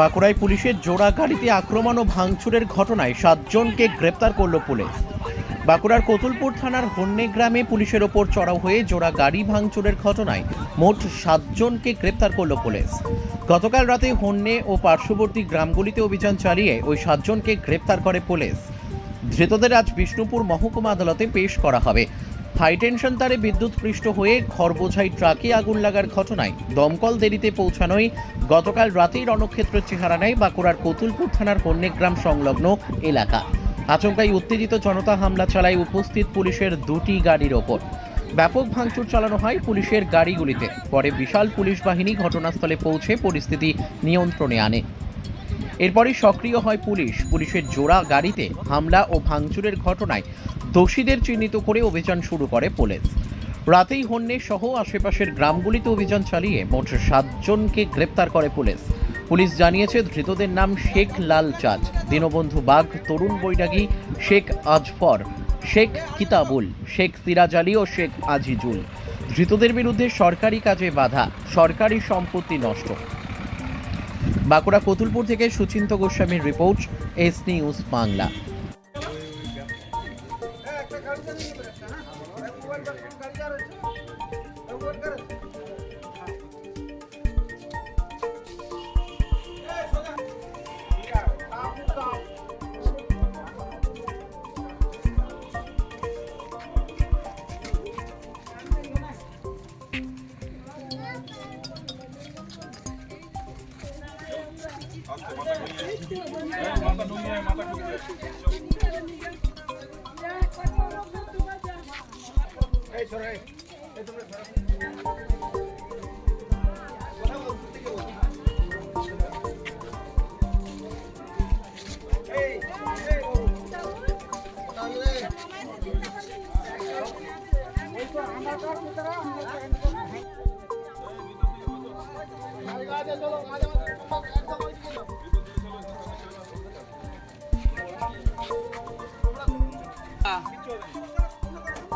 বাঁকুড়ায় পুলিশের জোড়া গাড়িতে আক্রমণ ও ভাঙচুরের ঘটনায় সাতজনকে গ্রেপ্তার করল পুলিশ। বাঁকুড়ার কতুলপুর থানার হন্যে গ্রামে পুলিশের ওপর চড়াও হয়ে জোড়া গাড়ি ভাঙচুরের ঘটনায় মোট সাতজনকে গ্রেপ্তার করল পুলিশ। গতকাল রাতে হন্যে ও পার্শ্ববর্তী গ্রামগুলিতে অভিযান চালিয়ে ওই সাতজনকে গ্রেপ্তার করে পুলিশ। ধৃতদের আজ বিষ্ণুপুর মহকুমা আদালতে পেশ করা হবে। হাই টেনশন তারে বিদ্যুৎ পৃষ্ঠ হয়ে খড়বোঝাই ট্রাকে আগুন লাগার ঘটনায় দমকল দেরিতে পৌঁছানোই গতকাল রাতেই রণক্ষেত্রের চেহারা নেয় বাঁকুড়ার কতুলপুর থানার কন্যগ্রাম সংলগ্ন এলাকা। আচমকাই উত্তেজিত জনতা হামলা চালায় উপস্থিত পুলিশের দুটি গাড়ির ওপর। ব্যাপক ভাঙচুর চালানো হয় পুলিশের গাড়িগুলিতে। পরে বিশাল পুলিশ বাহিনী ঘটনাস্থলে পৌঁছে পরিস্থিতি নিয়ন্ত্রণে আনে। এরপরই সক্রিয় হয় পুলিশ। পুলিশের জোড়া গাড়িতে হামলা ও ভাঙচুরের ঘটনায় দোষীদের চিহ্নিত করে অভিযান শুরু করে পুলিশ। রাতেই হন্যে সহ আশেপাশের গ্রামগুলিতে অভিযান চালিয়ে মোট সাতজনকে গ্রেপ্তার করে পুলিশ। পুলিশ জানিয়েছে, ধৃতদের নাম শেখ লাল চাঁদ, দীনবন্ধু বাঘ, তরুণ বৈরাগী, শেখ আজফর, শেখ কিতাবুল, শেখ সিরাজ আলী ও শেখ আজিজুল। ধৃতদের বিরুদ্ধে সরকারি কাজে বাধা, সরকারি সম্পত্তি নষ্ট। বাঁকুড়া কতুলপুর থেকে সুচিন্ত গোস্বামীর রিপোর্ট, এস নিউজ বাংলা। માતા ડુંગી માતા ડુંગી Ah.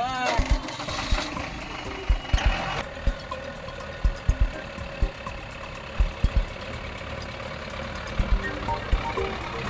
Thank you.